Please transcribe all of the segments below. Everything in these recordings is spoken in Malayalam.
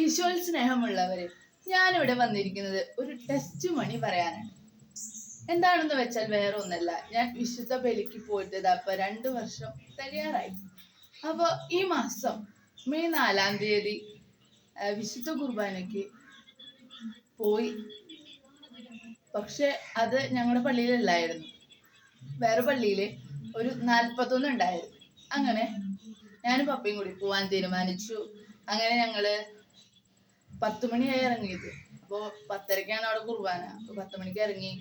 ഈശോയിൽ സ്നേഹമുള്ളവരെ ഞാനിവിടെ വന്നിരിക്കുന്നത് ഒരു ടെസ്റ്റ് മണി പറയാനാണ്. എന്താണെന്ന് വെച്ചാൽ വേറെ ഒന്നല്ല ഞാൻ വിശുദ്ധ ബലിക്ക് പോയിട്ട് അപ്പൊ രണ്ടു വർഷം തയ്യാറായി. അപ്പോൾ ഈ മാസം മെയ് നാലാം തീയതി വിശുദ്ധ കുർബാനയ്ക്ക് പോയി. പക്ഷെ അത് ഞങ്ങളുടെ പള്ളിയിലല്ലായിരുന്നു. വേറെ പള്ളിയിൽ ഒരു നാൽപ്പത്തൊന്ന് ഉണ്ടായിരുന്നു. അങ്ങനെ ഞാനും പപ്പയും കൂടി പോവാൻ തീരുമാനിച്ചു. അങ്ങനെ ഞങ്ങൾ പത്ത് മണിയായി ഇറങ്ങിയത്. അപ്പോൾ പത്തരക്കാണ് അവിടെ കുർബാന. അപ്പോൾ പത്ത് മണിക്ക് ഇറങ്ങി.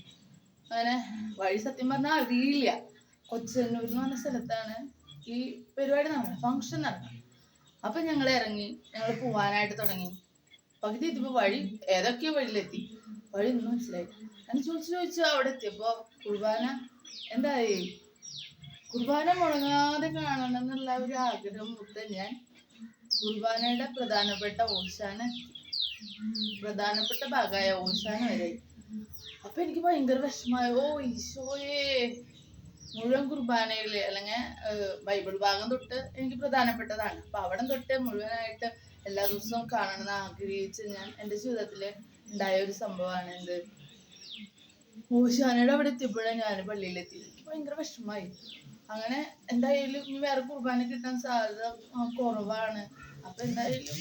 അങ്ങനെ വഴി സത്യം പറഞ്ഞാൽ അറിയില്ല. കൊച്ചന്നൂർ എന്ന് പറഞ്ഞ സ്ഥലത്താണ് ഈ പരിപാടി നടന്നത്. ഫംഗ്ഷൻ നടന്നത്. അപ്പൊ ഞങ്ങൾ ഇറങ്ങി. ഞങ്ങൾ പോവാനായിട്ട് തുടങ്ങി. പകുതി എത്തിയപ്പോ വഴി ഏതൊക്കെയോ വഴിയിലെത്തി. വഴി ഒന്നും മനസ്സിലായി ഞാൻ ചോദിച്ചു ചോദിച്ചു അവിടെ എത്തിയപ്പോ കുർബാന എന്തായി? കുർബാന മുടങ്ങാതെ കാണണം എന്നുള്ള ഒരു ആഗ്രഹം മുത്ത ഞാൻ കുർബാനയുടെ പ്രധാനപ്പെട്ട ഓശാന പ്രധാനപ്പെട്ട ഭാഗമായ ഓശാന വരെ അപ്പൊ എനിക്ക് ഭയങ്കര വിഷമായ ഓ ഈശോയെ. മുഴുവൻ കുർബാനയിൽ അല്ലെങ്കിൽ ബൈബിൾ ഭാഗം തൊട്ട് എനിക്ക് പ്രധാനപ്പെട്ടതാണ്. അപ്പൊ അവിടെ തൊട്ട് മുഴുവനായിട്ട് എല്ലാ ദിവസവും കാണണമെന്ന് ആഗ്രഹിച്ച് ഞാൻ എന്റെ ജീവിതത്തിൽ ഉണ്ടായ ഒരു സംഭവമാണ് എന്ത്? ഓശാനയുടെ അവിടെ എത്തിയപ്പോഴാണ് ഞാൻ പള്ളിയിലെത്തി. എനിക്ക് ഭയങ്കര വിഷമമായി. അങ്ങനെ എന്തായാലും ഇനി വേറെ കുർബാന കിട്ടാൻ സാധ്യത കുറവാണ്. അപ്പൊ എന്തായാലും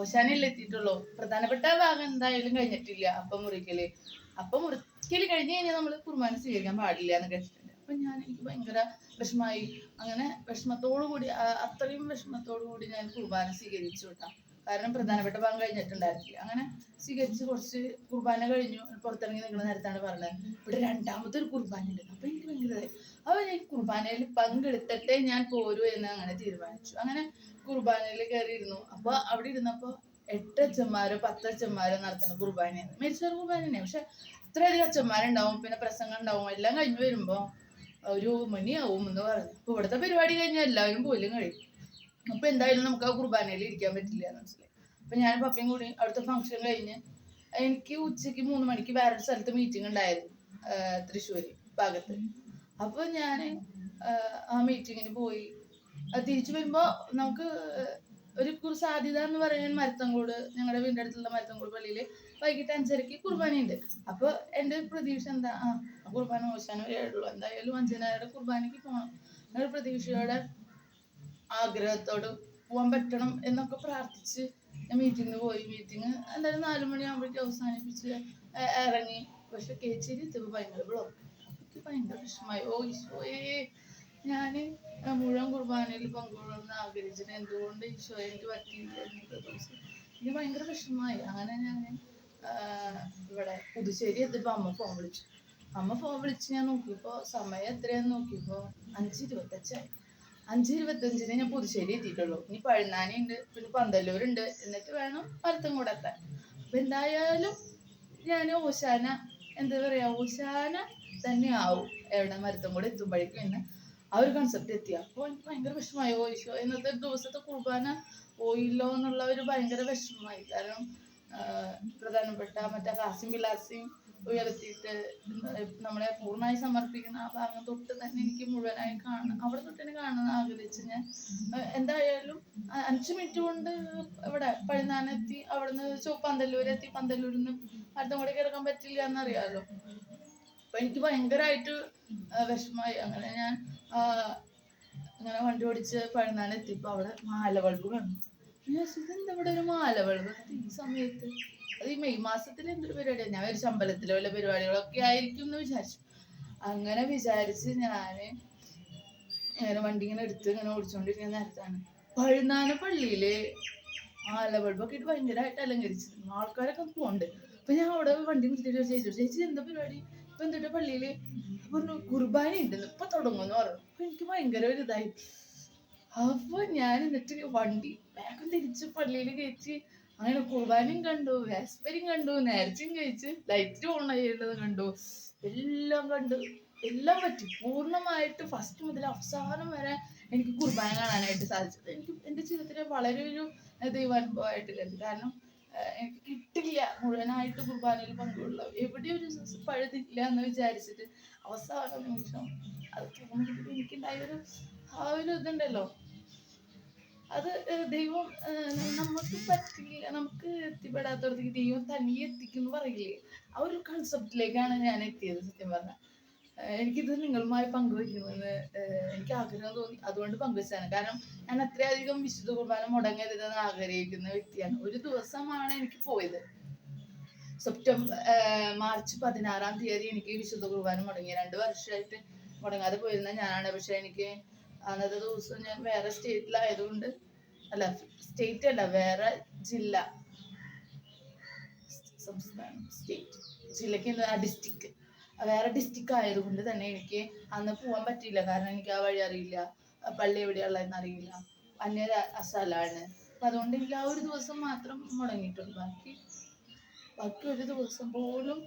ഓശാനല്ലേ എത്തിയിട്ടുള്ളൂ. പ്രധാനപ്പെട്ട ഭാഗം എന്തായാലും കഴിഞ്ഞിട്ടില്ല. അപ്പം മുറിക്കൽ. അപ്പം മുറിക്കൽ കഴിഞ്ഞ് കഴിഞ്ഞാൽ നമ്മൾ കുർബാന സ്വീകരിക്കാൻ പാടില്ല എന്ന് കേട്ടിട്ടുണ്ട് അപ്പൊ ഞാൻ എനിക്ക് ഭയങ്കര വിഷമായി. അങ്ങനെ വിഷമത്തോടു കൂടി അത്രയും വിഷമത്തോടു കൂടി ഞാൻ കുർബാന സ്വീകരിച്ചു കേട്ടോ. കാരണം പ്രധാനപ്പെട്ട ഭാഗം കഴിഞ്ഞിട്ടുണ്ടായിരുന്നില്ല. അങ്ങനെ സ്വീകരിച്ച് കുറച്ച് കുർബാന കഴിഞ്ഞു. പുറത്തിറങ്ങി നിൽക്കുന്ന നേരത്താണ് പറഞ്ഞത്. ഇവിടെ രണ്ടാമത്തെ ഒരു കുർബാന ഉണ്ട് അപ്പൊ ഭയങ്കര അപ്പൊ ഞാൻ കുർബാനയിൽ പങ്കെടുത്തിട്ടേ ഞാൻ പോരൂ എന്ന് അങ്ങനെ തീരുമാനിച്ചു. അങ്ങനെ കുർബാനയിൽ കയറിയിരുന്നു. അപ്പൊ അവിടെ ഇരുന്നപ്പോ എട്ട് അച്ഛന്മാരോ പത്ത് അച്ഛന്മാരോ നടത്തുന്ന കുർബാനയാണ്. മരിച്ചവർ കുർബാന തന്നെ പക്ഷെ അത്രയധികം അച്ഛന്മാരുണ്ടാവും പിന്നെ പ്രസംഗം ഉണ്ടാവും എല്ലാം കഴിഞ്ഞു വരുമ്പോ ഒരു മണിയാവും എന്ന് പറഞ്ഞു. അപ്പൊ ഇവിടുത്തെ പരിപാടി കഴിഞ്ഞാൽ എല്ലാവരും പോലും കഴിയും. അപ്പൊ എന്തായാലും നമുക്ക് ആ കുർബാനയിൽ ഇരിക്കാൻ പറ്റില്ല എന്ന് മനസ്സിലായി. അപ്പൊ ഞാൻ പപ്പയും കൂടി അവിടുത്തെ ഫംഗ്ഷൻ കഴിഞ്ഞ് എനിക്ക് ഉച്ചയ്ക്ക് മൂന്ന് മണിക്ക് വേറൊരു സ്ഥലത്ത് മീറ്റിംഗ് ഉണ്ടായിരുന്നു തൃശ്ശൂര് ഭാഗത്ത്. അപ്പൊ ഞാൻ ആ മീറ്റിങ്ങിന് പോയി. തിരിച്ചു വരുമ്പോ നമുക്ക് ഒരു കുറു സാധ്യത എന്ന് പറയാൻ മരത്തങ്കോട് ഞങ്ങളുടെ വീടിന്റെ അടുത്തുള്ള മരത്തങ്കോട് പള്ളിയിൽ വൈകിട്ട് അഞ്ചരക്ക് കുർബാനയുണ്ട്. അപ്പൊ ഒരു പ്രതീക്ഷ എന്താ? ആ കുർബാന മോശാനം ഉള്ളൂ. എന്തായാലും അഞ്ചനാരുടെ കുർബാനയ്ക്ക് പോകണം എന്നൊരു പ്രതീക്ഷയോടെ ആഗ്രഹത്തോട് പോകാൻ പറ്റണം എന്നൊക്കെ പ്രാർത്ഥിച്ച് ഞാൻ മീറ്റിങ്ങിന് പോയി. മീറ്റിംഗ് എന്തായാലും നാലു മണിയാകുമ്പോഴേക്കും അവസാനിപ്പിച്ച് ഇറങ്ങി പക്ഷെ കേച്ചേരി എത്തിയപ്പോൾ ഭയങ്കര ബ്ലോക്ക് ഭയങ്കര വിഷമായി ഓ ഈശോയെ ഞാൻ മുഴുവൻ കുർബാനയിൽ പങ്കുകൊള്ളുന്ന ആഗ്രഹിച്ചിട്ട് എന്തുകൊണ്ട് ഈശോ എനിക്ക് പറ്റിയില്ല എന്നൊക്കെ ദിവസം എനിക്ക് ഭയങ്കര വിഷമമായി അങ്ങനെ ഞാൻ ഇവിടെ പുതുശ്ശേരി എത്തിയപ്പോൾ അമ്മ ഫോൺ വിളിച്ചു അമ്മ ഫോൺ വിളിച്ച് ഞാൻ നോക്കിയപ്പോൾ സമയം എത്രയാന്ന് നോക്കിയപ്പോൾ അഞ്ച് ഇരുപത്തഞ്ചായി അഞ്ച് ഇരുപത്തഞ്ചിന് ഞാൻ പുതുശ്ശേരി എത്തിയിട്ടുള്ളൂ ഇനി പഴുന്നാനി ഉണ്ട് പിന്നെ പന്തല്ലൂരുണ്ട് എന്നിട്ട് വേണം മരത്തങ്കോട് എത്താൻ അപ്പൊ എന്തായാലും ഞാൻ ഓശാന എന്താ പറയാ ഓശാന തന്നെ ആവും എവിടെ മരത്തങ്കോട് എത്തുമ്പോഴേക്കും എന്ന് ആ ഒരു കൺസെപ്റ്റ് എത്തി. അപ്പോൾ എനിക്ക് ഭയങ്കര വിഷമമായി. ഓയിശോ ഇന്നത്തെ ദിവസത്തെ കുർബാന പോയില്ലോ എന്നുള്ള ഒരു ഭയങ്കര വിഷമമായി. കാരണം പ്രധാനപ്പെട്ട മറ്റേ കാസിം വിലാസിം ഉയർത്തിയിട്ട് നമ്മളെ പൂർണമായി സമർപ്പിക്കുന്ന ആ ഭാഗം തൊട്ട് തന്നെ എനിക്ക് മുഴുവനായി കാണണം അവിടെ തൊട്ട് തന്നെ കാണാൻ ആഗ്രഹിച്ച് ഞാൻ. എന്തായാലും അഞ്ചു മിനിറ്റ് കൊണ്ട് ഇവിടെ പഴുന്നാനെത്തി അവിടുന്ന് പന്തല്ലൂർ എത്തി പന്തല്ലൂരിൽ നിന്ന് അടുത്തും കൂടെ കിടക്കാൻ പറ്റില്ല എന്നറിയാലോ. അപ്പൊ എനിക്ക് ഭയങ്കരമായിട്ട് വിഷമമായി അങ്ങനെ ഞാൻ അങ്ങനെ വണ്ടി ഓടിച്ച് പഴുന്നാനെത്തിയപ്പോ അവിടെ മാല ബൾബ് കണ്ടു. ഞാൻ ഇതെന്താ ഇവിടെ ഒരു മാല ബൾബ്? ഈ സമയത്ത് അത് ഈ മെയ് മാസത്തിൽ എന്തൊരു പരിപാടിയാണ് ഞാൻ ഒരു അമ്പലത്തിലോ വല്ല പരിപാടികളൊക്കെ ആയിരിക്കും എന്ന് വിചാരിച്ചു. അങ്ങനെ വിചാരിച്ച് ഞാൻ ഇങ്ങനെ വണ്ടി ഇങ്ങനെ എടുത്ത് ഇങ്ങനെ ഓടിച്ചോണ്ടിരിക്കുന്ന നേരത്താണ് പഴുന്നാന പള്ളിയിൽ മാല ബൾബൊക്കെ ഇട്ട് ഭയങ്കരമായിട്ട് അലങ്കരിച്ചിരുന്നു. ആൾക്കാരൊക്കെ പോകുന്നുണ്ട് അപ്പൊ ഞാൻ അവിടെ വണ്ടി നിർത്തിയിട്ട് ചേച്ചി ചേച്ചി എന്താ പരിപാടി? ഇപ്പൊ എന്തിട്ട് പള്ളിയിൽ? പറഞ്ഞു കുർബാന ഉണ്ടല്ലോ ഇപ്പൊ തുടങ്ങുമെന്ന് പറഞ്ഞു. അപ്പൊ എനിക്ക് ഭയങ്കര ഒരു ഇതായി. അപ്പൊ ഞാൻ എന്നിട്ട് വണ്ടി വേഗം തിരിച്ച് പള്ളിയിൽ കയറ്റി. അങ്ങനെ കുർബാനയും കണ്ടു വേസ്പരിയും കണ്ടു നേർച്ചയും കഴിച്ച് ലൈറ്റ് ഓൺ ചെയ്യുന്നത് കണ്ടു. എല്ലാം കണ്ടു. എല്ലാം പറ്റി. പൂർണമായിട്ട് ഫസ്റ്റ് മുതൽ അവസാനം വരെ എനിക്ക് കുർബാന കാണാനായിട്ട് സാധിച്ചത്. എനിക്ക് എന്റെ ജീവിതത്തിലെ വളരെ ഒരു ദൈവാനുഭവമായിട്ട് കരുതി. കാരണം എനിക്ക് കിട്ടില്ല. മുഴുവനായിട്ട് കുർബാനയിൽ പങ്കുള്ള എവിടെ ഒരു പഴുതില്ല എന്ന് വിചാരിച്ചിട്ട് അവസാന നിമിഷം അത് തോന്നിയിട്ട് എനിക്കുണ്ടായ ഒരു ആ ഒരു ഇതുണ്ടല്ലോ. അത് ദൈവം നമുക്ക് പറ്റില്ല. നമുക്ക് എത്തിപ്പെടാത്തടത്തേക്ക് ദൈവം തനിയെ എത്തിക്കും എന്ന് പറയില്ലേ? ആ ഒരു കൺസെപ്റ്റിലേക്കാണ് ഞാൻ എത്തിയത് സത്യം പറഞ്ഞാൽ. എനിക്കിത് നിങ്ങളുമായി പങ്കുവയ്ക്കണമെന്ന് എനിക്ക് ആഗ്രഹം തോന്നി. അതുകൊണ്ട് പങ്കുവച്ചാണ് കാരണം ഞാൻ അത്രയധികം വിശുദ്ധ കുർബാന മുടങ്ങരുതെന്ന് ആഗ്രഹിക്കുന്ന വ്യക്തിയാണ്. ഒരു ദിവസമാണ് എനിക്ക് പോയത്. സെപ്റ്റംബർ മാർച്ച് പതിനാറാം തീയതി എനിക്ക് വിശുദ്ധ കുർബാന മുടങ്ങി. രണ്ട് വർഷമായിട്ട് മുടങ്ങാതെ പോയിരുന്ന ഞാനാണ്. പക്ഷെ എനിക്ക് അന്നത്തെ ദിവസം ഞാൻ വേറെ സ്റ്റേറ്റിലായതുകൊണ്ട് അല്ല സ്റ്റേറ്റ് അല്ല വേറെ ജില്ല സംസ്ഥാനം സ്റ്റേറ്റ് ജില്ലക്ക് ഡിസ്ട്രിക്ട് വേറെ ഡിസ്ട്രിക്ട് ആയതുകൊണ്ട് തന്നെ എനിക്ക് അന്ന് പോകാൻ പറ്റിയില്ല. കാരണം എനിക്ക് ആ വഴി അറിയില്ല. പള്ളി എവിടെയുള്ളതെന്ന് അറിയില്ല. അന്യ രാ- സ്ഥലമാണ്. അപ്പം അതുകൊണ്ട് എനിക്ക് ആ ഒരു ദിവസം മാത്രം മുടങ്ങിയിട്ടുണ്ട്. ബാക്കി ബാക്കി ഒരു ദിവസം പോലും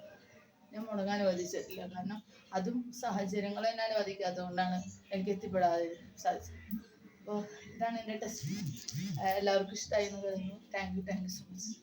ഞാൻ മുടങ്ങാൻ അനുവദിച്ചിട്ടില്ല. കാരണം അതും സാഹചര്യങ്ങൾ എന്നെ അനുവദിക്കാത്തതുകൊണ്ടാണ് എനിക്ക് എത്തിപ്പെടാതെ സാധിച്ചത്. അപ്പോൾ ഇതാണ് എന്റെ ടെസ്റ്റ് എല്ലാവർക്കും ഇഷ്ടമായി എന്ന് കരുതുന്നു. Thank you thank you so much